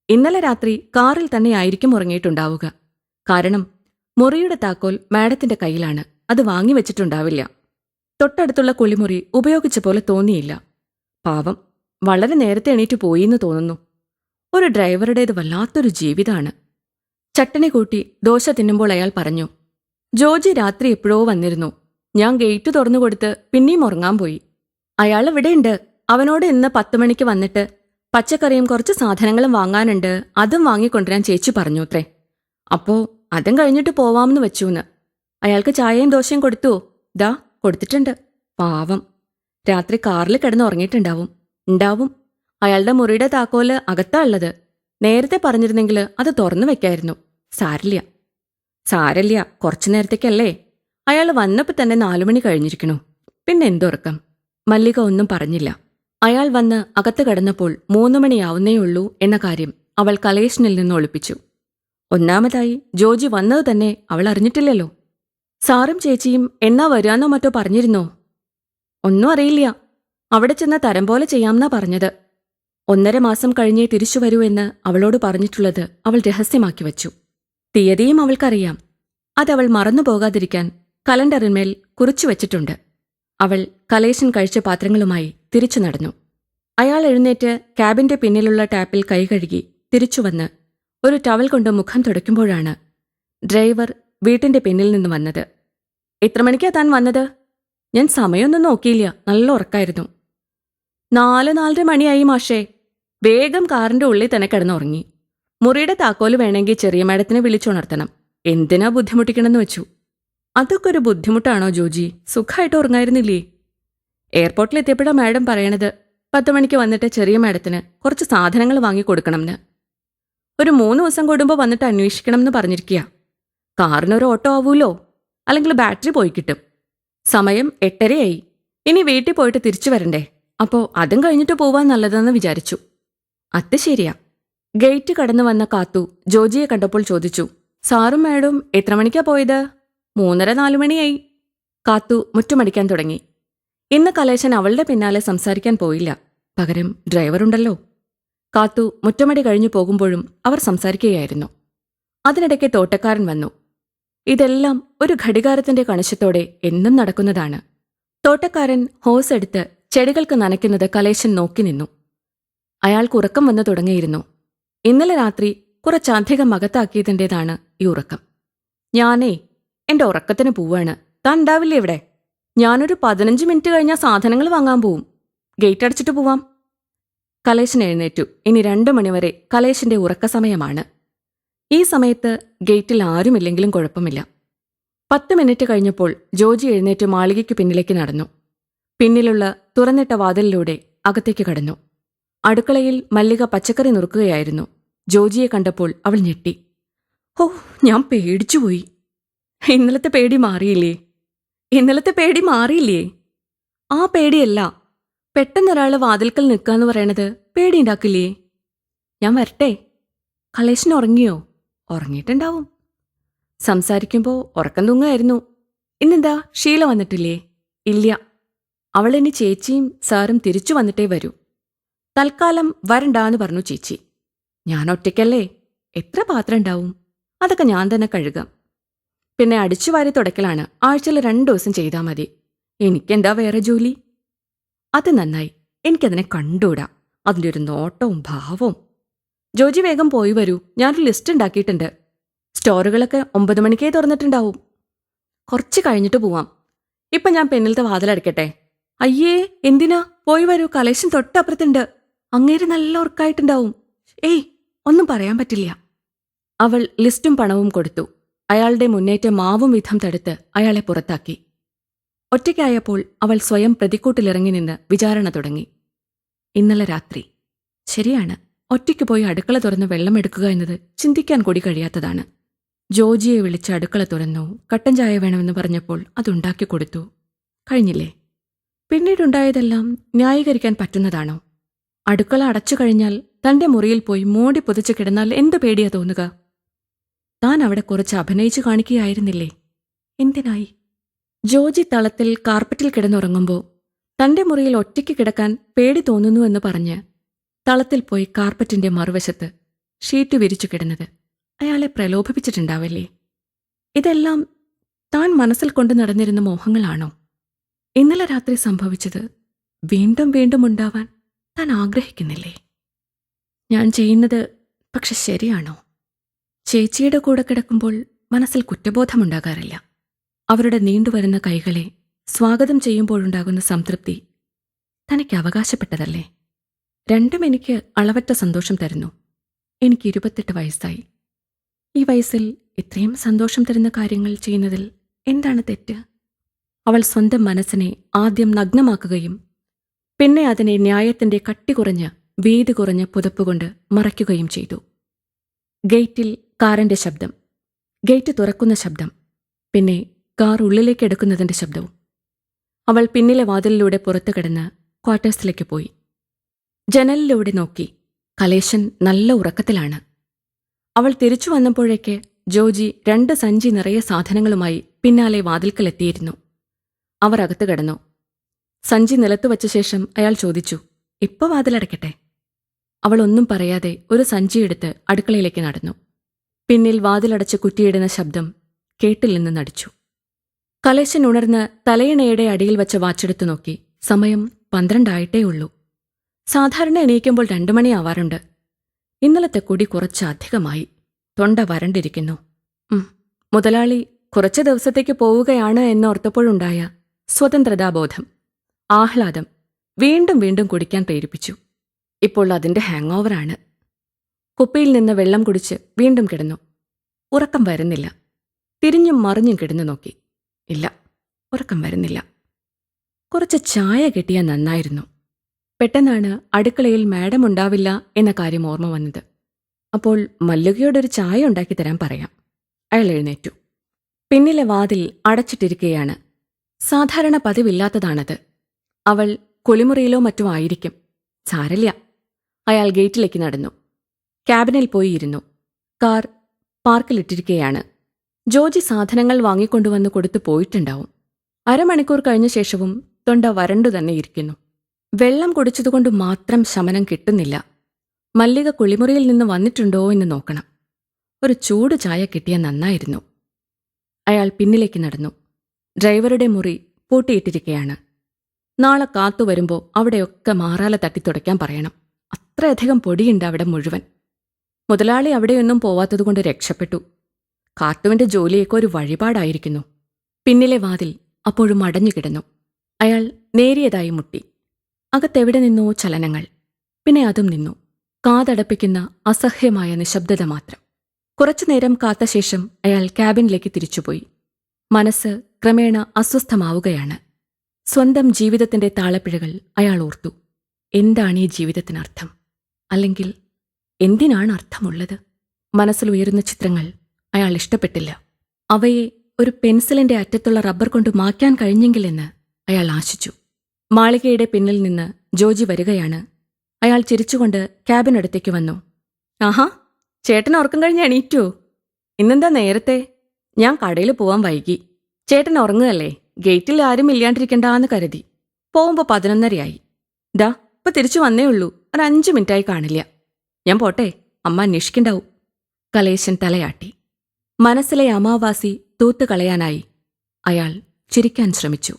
ഇന്നലെ രാത്രി കാറിൽ തന്നെയായിരിക്കും ഉറങ്ങിയിട്ടുണ്ടാവുക. കാരണം മുറിയുടെ താക്കോൽ മാഡത്തിന്റെ കയ്യിലാണ്. അത് വാങ്ങിവെച്ചിട്ടുണ്ടാവില്ല തൊട്ടടുത്തുള്ള കുളിമുറി ഉപയോഗിച്ച പോലെ തോന്നിയില്ല. പാവം വളരെ നേരത്തെ എണീറ്റ് പോയിന്ന് തോന്നുന്നു. ഒരു ഡ്രൈവറുടേത് വല്ലാത്തൊരു ജീവിതമാണ് ചട്ടണി കൂട്ടി ദോശ തിന്നുമ്പോൾ അയാൾ പറഞ്ഞു ജോജി രാത്രി എപ്പോഴോ വന്നിരുന്നു. ഞാൻ ഗേറ്റ് തുറന്നു കൊടുത്ത് പിന്നെയും ഉറങ്ങാൻ പോയി. അയാൾ ഇവിടെയുണ്ട്. അവനോട് ഇന്ന് പത്ത് മണിക്ക് വന്നിട്ട് പച്ചക്കറിയും കുറച്ച് സാധനങ്ങളും വാങ്ങാനുണ്ട്. അതും വാങ്ങിക്കൊണ്ടുവരാൻ ചേച്ചി പറഞ്ഞു അത്രേ അപ്പോ അതും കഴിഞ്ഞിട്ട് പോവാമെന്ന് വെച്ചൂന്ന്. അയാൾക്ക് ചായയും ദോശയും കൊടുത്തു. ദാ കൊടുത്തിട്ടുണ്ട്. പാവം. രാത്രി കാറിൽ കിടന്ന് ഉറങ്ങിയിട്ടുണ്ടാവും. ഉണ്ടാവും. അയാളുടെ മുറിയുടെ താക്കോൽ അകത്താ ഉള്ളത്. നേരത്തെ പറഞ്ഞിരുന്നെങ്കിൽ അത് തുറന്നു വെക്കായിരുന്നു. സാരില്ല സാരല്ല കുറച്ചു നേരത്തേക്കല്ലേ? അയാൾ വന്നപ്പോൾ തന്നെ നാലുമണി കഴിഞ്ഞിരിക്കണു. പിന്നെ എന്തുറക്കം? മല്ലിക ഒന്നും പറഞ്ഞില്ല. അയാൾ വന്ന് അകത്ത് കടന്നപ്പോൾ മൂന്നു മണിയാവുന്നേയുള്ളൂ എന്ന കാര്യം അവൾ കലേഷനിൽ നിന്ന് ഒളിപ്പിച്ചു. ഒന്നാമതായി ജോജി വന്നത് തന്നെ അവൾ അറിഞ്ഞിട്ടില്ലല്ലോ. സാറും ചേച്ചിയും എന്നാ വരാന്നോ മറ്റോ പറഞ്ഞിരുന്നോ? ഒന്നും അറിയില്ല. അവിടെ ചെന്ന തരം പോലെ ചെയ്യാംന്നാ പറഞ്ഞത്. ഒന്നര മാസം കഴിഞ്ഞേ തിരിച്ചു വരൂ എന്ന് അവളോട് പറഞ്ഞിട്ടുള്ളത് അവൾ രഹസ്യമാക്കി വച്ചു. തീയതിയും അവൾക്കറിയാം. അതവൾ മറന്നു പോകാതിരിക്കാൻ കലണ്ടറിന്മേൽ കുറിച്ചു വച്ചിട്ടുണ്ട്. അവൾ കലേശൻ കഴിച്ച പാത്രങ്ങളുമായി തിരിച്ചു നടന്നു. അയാൾ എഴുന്നേറ്റ് ക്യാബിന്റെ പിന്നിലുള്ള ടാപ്പിൽ കൈ കഴുകി തിരിച്ചുവന്ന് ഒരു ടവൽ കൊണ്ട് മുഖം തുടയ്ക്കുമ്പോഴാണ് ഡ്രൈവർ വീട്ടിന്റെ പിന്നിൽ നിന്ന് വന്നത്. എത്ര മണിക്കാ താൻ വന്നത്? ഞാൻ സമയമൊന്നും നോക്കിയില്ല. നല്ല ഉറക്കായിരുന്നു. നാല് നാലര മണിയായി മാഷേ. വേഗം കാറിന്റെ ഉള്ളിൽ തന്നെ കിടന്നുറങ്ങി. മുറിയുടെ താക്കോൽ വേണമെങ്കിൽ ചെറിയ മാഡത്തിനെ വിളിച്ചുണർത്തണം. എന്തിനാ ബുദ്ധിമുട്ടിക്കണമെന്ന് വെച്ചു? അതൊക്കെ ഒരു ബുദ്ധിമുട്ടാണോ ജോജി? സുഖമായിട്ട് ഉറങ്ങായിരുന്നില്ലേ? എയർപോർട്ടിൽ എത്തിയപ്പോഴാ മാഡം പറയണത്. പത്ത് മണിക്ക് വന്നിട്ട് ചെറിയ മാഡത്തിന് കുറച്ച് സാധനങ്ങൾ വാങ്ങി കൊടുക്കണമെന്ന് ഒരു മൂന്ന് ദിവസം കൂടുമ്പോൾ വന്നിട്ട് അന്വേഷിക്കണം എന്ന് പറഞ്ഞിരിക്കുക കാറിനൊരു ഓട്ടോ ആവൂലോ അല്ലെങ്കിൽ ബാറ്ററി പോയി കിട്ടും. സമയം എട്ടരയായി. ഇനി വീട്ടിൽ പോയിട്ട് തിരിച്ചു വരണ്ടേ? അപ്പോ അതും കഴിഞ്ഞിട്ട് പോവാൻ നല്ലതെന്ന് വിചാരിച്ചു. അത് ശരിയാ. ഗേറ്റ് കടന്നു വന്ന കാത്തു ജോജിയെ കണ്ടപ്പോൾ ചോദിച്ചു സാറും മാഡവും എത്ര മണിക്കാ പോയത്? മൂന്നര നാലു മണിയായി. കാത്തു മുറ്റുമടിക്കാൻ തുടങ്ങി. ഇന്ന് കലേശൻ അവളുടെ പിന്നാലെ സംസാരിക്കാൻ പോയില്ല. പകരം ഡ്രൈവറുണ്ടല്ലോ കാത്തു മുറ്റമടി കഴിഞ്ഞു പോകുമ്പോഴും അവർ സംസാരിക്കുകയായിരുന്നു. അതിനിടയ്ക്ക് തോട്ടക്കാരൻ വന്നു. ഇതെല്ലാം ഒരു ഘടികാരത്തിന്റെ കണിശത്തോടെ എന്നും നടക്കുന്നതാണ്. തോട്ടക്കാരൻ ഹോസ് എടുത്ത് ചെടികൾക്ക് നനയ്ക്കുന്നത് കലേശൻ നോക്കി നിന്നു. അയാൾക്ക് ഉറക്കം വന്നു തുടങ്ങിയിരുന്നു. ഇന്നലെ രാത്രി കുറച്ചധികം അകത്താക്കിയതിന്റെതാണ് ഈ ഉറക്കം. ഞാനേ എന്റെ ഉറക്കത്തിന് പോവാണ്. താൻ ഉണ്ടാവില്ലേ ഇവിടെ? ഞാനൊരു പതിനഞ്ച് മിനിറ്റ് കഴിഞ്ഞാൽ സാധനങ്ങൾ വാങ്ങാൻ പോവും. ഗേറ്റ് അടച്ചിട്ട് പോവാം. കലേശൻ എഴുന്നേറ്റു. ഇനി രണ്ടു മണിവരെ കലേശിന്റെ ഉറക്കസമയമാണ് ഈ സമയത്ത് ഗേറ്റിൽ ആരുമില്ലെങ്കിലും കുഴപ്പമില്ല. പത്ത് മിനിറ്റ് കഴിഞ്ഞപ്പോൾ ജോജി എഴുന്നേറ്റ് മാളികയ്ക്ക് പിന്നിലേക്ക് നടന്നു. പിന്നിലുള്ള തുറന്നിട്ട വാതിലിലൂടെ അകത്തേക്ക് കടന്നു. അടുക്കളയിൽ മല്ലിക പച്ചക്കറി നുറുക്കുകയായിരുന്നു. ജോജിയെ കണ്ടപ്പോൾ അവൾ ഞെട്ടി. ഓ ഞാൻ പേടിച്ചുപോയി. ഇന്നലത്തെ പേടി മാറിയില്ലേ? ഇന്നലത്തെ പേടി മാറിയില്ലേ? ആ പേടിയല്ല. പെട്ടെന്നൊരാൾ വാതിൽക്കൽ നിൽക്കാന്ന് പറയണത് പേടിയുണ്ടാക്കില്ലേ? ഞാൻ വരട്ടെ. കളേശൻ ഉറങ്ങിയോ? ഉറങ്ങിയിട്ടുണ്ടാവും. സംസാരിക്കുമ്പോൾ ഉറക്കം തൂങ്ങായിരുന്നു ഇന്നെന്താ? ഷീല വന്നിട്ടില്ലേ? ഇല്ല അവളിനി ചേച്ചിയും സാറും തിരിച്ചു വന്നിട്ടേ വരൂ. തൽക്കാലം വരണ്ടാന്ന് പറഞ്ഞു ചേച്ചി. ഞാൻ ഒറ്റയ്ക്കല്ലേ? എത്ര പാത്രം ഉണ്ടാവും? അതൊക്കെ ഞാൻ തന്നെ കഴുകാം. പിന്നെ അടിച്ചു വാരി തുടക്കലാണ്. ആഴ്ചയിൽ രണ്ടു ദിവസം ചെയ്താൽ മതി. എനിക്കെന്താ വേറെ ജോലി? അത് നന്നായി. എനിക്കതിനെ കണ്ടൂടാ അതിന്റെ ഒരു നോട്ടവും ഭാവവും. ജോജി വേഗം പോയി വരൂ. ഞാനൊരു ലിസ്റ്റ് ഉണ്ടാക്കിയിട്ടുണ്ട്. സ്റ്റോറുകളൊക്കെ ഒമ്പത് മണിക്കേ തുറന്നിട്ടുണ്ടാവും. കുറച്ച് കഴിഞ്ഞിട്ട് പോവാം. ഇപ്പൊ ഞാൻ പെണ്ണിലത്തെ വാതിലടക്കട്ടെ അയ്യേ എന്തിനാ? പോയി വരൂ. കലേശൻ തൊട്ടപ്പുറത്തുണ്ട്. അങ്ങേര് നല്ല ഉറക്കായിട്ടുണ്ടാവും. ഏയ് ഒന്നും പറയാൻ പറ്റില്ല. അവൾ ലിസ്റ്റും പണവും കൊടുത്തു. അയാളുടെ മുന്നേറ്റം മാവും വിധം തടുത്ത് അയാളെ പുറത്താക്കി. ഒറ്റയ്ക്കായപ്പോൾ അവൾ സ്വയം പ്രതിക്കൂട്ടിലിറങ്ങി നിന്ന് വിചാരണ തുടങ്ങി. ഇന്നലെ രാത്രി. ശരിയാണ്. ഒറ്റയ്ക്ക് പോയി അടുക്കള തുറന്ന് വെള്ളമെടുക്കുക എന്നത് ചിന്തിക്കാൻ കൂടി കഴിയാത്തതാണ്. ജോജിയെ വിളിച്ച് അടുക്കള തുറന്നു. കട്ടൻ ചായ വേണമെന്ന് പറഞ്ഞപ്പോൾ അതുണ്ടാക്കി കൊടുത്തു. കഴിഞ്ഞില്ലേ? പിന്നീടുണ്ടായതെല്ലാം ന്യായീകരിക്കാൻ പറ്റുന്നതാണോ? അടുക്കള അടച്ചു കഴിഞ്ഞാൽ തന്റെ മുറിയിൽ പോയി മോടി പുതച്ചു കിടന്നാൽ എന്ത് പേടിയാ തോന്നുക? താൻ അവിടെ കുറച്ച് അഭിനയിച്ചു കാണിക്കുകയായിരുന്നില്ലേ? എന്തിനായി? ജോജി തളത്തിൽ കാർപ്പറ്റിൽ കിടന്നുറങ്ങുമ്പോൾ തന്റെ മുറിയിൽ ഒറ്റയ്ക്ക് കിടക്കാൻ പേടി തോന്നുന്നുവെന്ന് പറഞ്ഞ് തളത്തിൽ പോയി കാർപ്പറ്റിന്റെ മറുവശത്ത് ഷീറ്റ് വിരിച്ചു കിടന്നത്. അയാളെ പ്രലോഭിപ്പിച്ചിട്ടുണ്ടാവല്ലേ? ഇതെല്ലാം താൻ മനസ്സിൽ കൊണ്ടു നടന്നിരുന്ന മോഹങ്ങളാണോ? ഇന്നലെ രാത്രി സംഭവിച്ചത് വീണ്ടും വീണ്ടും ഉണ്ടാവാൻ താൻ ആഗ്രഹിക്കുന്നില്ലേ? ഞാൻ ചെയ്യുന്നത് പക്ഷെ ശരിയാണോ? ചേച്ചിയുടെ കൂടെ കിടക്കുമ്പോൾ മനസ്സിൽ കുറ്റബോധമുണ്ടാകാറില്ല. അവരുടെ നീണ്ടുവരുന്ന കൈകളെ സ്വാഗതം ചെയ്യുമ്പോഴുണ്ടാകുന്ന സംതൃപ്തി തനിക്ക് അവകാശപ്പെട്ടതല്ലേ? രണ്ടും എനിക്ക് അളവറ്റ സന്തോഷം തരുന്നു. എനിക്ക് ഇരുപത്തെട്ട് വയസ്സായി. ഈ വയസ്സിൽ ഇത്രയും സന്തോഷം തരുന്ന കാര്യങ്ങൾ ചെയ്യുന്നതിൽ എന്താണ് തെറ്റ്? അവൾ സ്വന്തം മനസ്സിനെ ആദ്യം നഗ്നമാക്കുകയും പിന്നെ അതിനെ ന്യായത്തിന്റെ കട്ടി കുറഞ്ഞ വീതി കുറഞ്ഞ പുതപ്പുകൊണ്ട് മറയ്ക്കുകയും ചെയ്തു. ഗേറ്റിൽ കാറിന്റെ ശബ്ദം. ഗേറ്റ് തുറക്കുന്ന ശബ്ദം. പിന്നെ കാർ ഉള്ളിലേക്ക് എടുക്കുന്നതിന്റെ ശബ്ദവും. അവൾ പിന്നിലെ വാതിലിലൂടെ പുറത്തു കിടന്ന് ക്വാർട്ടേഴ്സിലേക്ക് പോയി. ജനലിലൂടെ നോക്കി. കലേശൻ നല്ല ഉറക്കത്തിലാണ്. അവൾ തിരിച്ചു വന്നപ്പോഴേക്ക് ജോജി രണ്ട് സഞ്ചി നിറയെ സാധനങ്ങളുമായി പിന്നാലെ വാതിൽക്കലെത്തിയിരുന്നു. അവർ അകത്ത് കിടന്നു. സഞ്ചി നിലത്ത് വച്ച ശേഷം അയാൾ ചോദിച്ചു ഇപ്പൊ വാതിലടയ്ക്കട്ടെ അവൾ ഒന്നും പറയാതെ ഒരു സഞ്ചിയെടുത്ത് അടുക്കളയിലേക്ക് നടന്നു. പിന്നിൽ വാതിലടച്ച് കുറ്റിയിടുന്ന ശബ്ദം കേട്ടില്ലെന്ന് നടിച്ചു. കലേശൻ ഉണർന്ന് തലയിണയുടെ അടിയിൽ വച്ച വാച്ചെടുത്തു നോക്കി. സമയം പന്ത്രണ്ടായിട്ടേ ഉള്ളൂ സാധാരണ എണീക്കുമ്പോൾ രണ്ടു മണിയാവാറുണ്ട്. ഇന്നലത്തെ കുടി കുറച്ചധികമായി തൊണ്ട വരണ്ടിരിക്കുന്നു. മുതലാളി കുറച്ച് ദിവസത്തേക്ക് പോവുകയാണ് എന്നോർത്തപ്പോഴുണ്ടായ സ്വതന്ത്രതാബോധം ആഹ്ലാദം വീണ്ടും വീണ്ടും കുടിക്കാൻ പ്രേരിപ്പിച്ചു. ഇപ്പോൾ അതിന്റെ ഹാങ് ഓവറാണ് കുപ്പിയിൽ നിന്ന് വെള്ളം കുടിച്ച് വീണ്ടും കിടന്നു. ഉറക്കം വരുന്നില്ല. തിരിഞ്ഞും മറിഞ്ഞും കിടന്നു നോക്കി. ഇല്ല ഉറക്കം വരുന്നില്ല. കുറച്ച് ചായ കിട്ടിയാൽ നന്നായിരുന്നു. പെട്ടെന്നാണ് അടുക്കളയിൽ മാഡം ഉണ്ടാവില്ല എന്ന കാര്യം ഓർമ്മ വന്നത്. അപ്പോൾ മല്ലികയോടൊരു ചായ ഉണ്ടാക്കി തരാൻ പറയാം. അയാൾ എഴുന്നേറ്റു. പിന്നിലെ വാതിൽ അടച്ചിട്ടിരിക്കുകയാണ് സാധാരണ പതിവില്ലാത്തതാണത്. അവൾ കുളിമുറിയിലോ മറ്റോ ആയിരിക്കും. സാരല്ല അയാൾ ഗേറ്റിലേക്ക് നടന്നു. ക്യാബിനിൽ പോയി ഇരുന്നു. കാർ പാർക്കിലിട്ടിരിക്കുകയാണ് ജോജി സാധനങ്ങൾ വാങ്ങിക്കൊണ്ടുവന്ന് കൊടുത്തു പോയിട്ടുണ്ടാവും. അരമണിക്കൂർ കഴിഞ്ഞ ശേഷവും തൊണ്ട വരണ്ടു തന്നെ ഇരിക്കുന്നു. വെള്ളം കുടിച്ചതുകൊണ്ട് മാത്രം ശമനം കിട്ടുന്നില്ല. മല്ലിക കുളിമുറിയിൽ നിന്ന് വന്നിട്ടുണ്ടോ എന്ന് നോക്കണം. ഒരു ചൂട് ചായ കിട്ടിയ നന്നായിരുന്നു. അയാൾ പിന്നിലേക്ക് നടന്നു. ഡ്രൈവറുടെ മുറി പൂട്ടിയിട്ടിരിക്കുകയാണ് നാളെ കാത്തു വരുമ്പോൾ അവിടെയൊക്കെ മാറാല തട്ടിത്തുടയ്ക്കാൻ പറയണം. അത്രയധികം പൊടിയുണ്ട് അവിടെ മുഴുവൻ. മുതലാളി അവിടെയൊന്നും പോവാത്തതുകൊണ്ട് രക്ഷപ്പെട്ടു. കാത്തുവിന്റെ ജോലിയൊക്കെ ഒരു വഴിപാടായിരിക്കുന്നു. പിന്നിലെ വാതിൽ അപ്പോഴും അടഞ്ഞു കിടന്നു അയാൾ നേരിയതായി മുട്ടി. അകത്തെവിടെ നിന്നോ ചലനങ്ങൾ. പിന്നെ അതും നിന്നു. കാതടപ്പിക്കുന്ന അസഹ്യമായ നിശബ്ദത മാത്രം. കുറച്ചുനേരം കാത്ത ശേഷം അയാൾ ക്യാബിനിലേക്ക് തിരിച്ചുപോയി. മനസ്സ് ക്രമേണ അസ്വസ്ഥമാവുകയാണ്. സ്വന്തം ജീവിതത്തിന്റെ താളപ്പിഴകൾ അയാൾ ഓർത്തു. എന്താണ് ഈ ജീവിതത്തിനർത്ഥം? അല്ലെങ്കിൽ എന്തിനാണ് അർത്ഥമുള്ളത്? മനസ്സിൽ ഉയരുന്ന ചിത്രങ്ങൾ അയാൾ ഇഷ്ടപ്പെട്ടില്ല. അവയെ ഒരു പെൻസിലിന്റെ അറ്റത്തുള്ള റബ്ബർ കൊണ്ട് മായ്ക്കാൻ കഴിഞ്ഞെങ്കിലെന്ന് അയാൾ ആശിച്ചു. മാളികയുടെ പിന്നിൽ നിന്ന് ജോജി വരികയാണ്. അയാൾ ചിരിച്ചുകൊണ്ട് ക്യാബിനടുത്തേക്ക് വന്നു. ആഹാ ചേട്ടൻ ഉറക്കം കഴിഞ്ഞ് എണീറ്റോ. ഇന്നെന്താ നേരത്തെ? ഞാൻ കടയിൽ പോവാൻ വൈകി. ചേട്ടൻ ഉറങ്ങുകയല്ലേ? ഗേറ്റിൽ ആരും ഇല്ലാണ്ടിരിക്കണ്ടാന്ന് കരുതി. പോകുമ്പോ പതിനൊന്നരയായി. ദാ ഇപ്പൊ തിരിച്ചു വന്നേ ഉള്ളൂ. ഒരു അഞ്ച് മിനിറ്റായി കാണില്ല. ഞാൻ പോട്ടെ അമ്മ അന്വേഷിക്കണ്ടാവും. കലേശൻ തലയാട്ടി. മനസ്സിലെ അമാവാസി തൂത്തുകളയാനായി അയാൾ ചിരിക്കാൻ ശ്രമിച്ചു.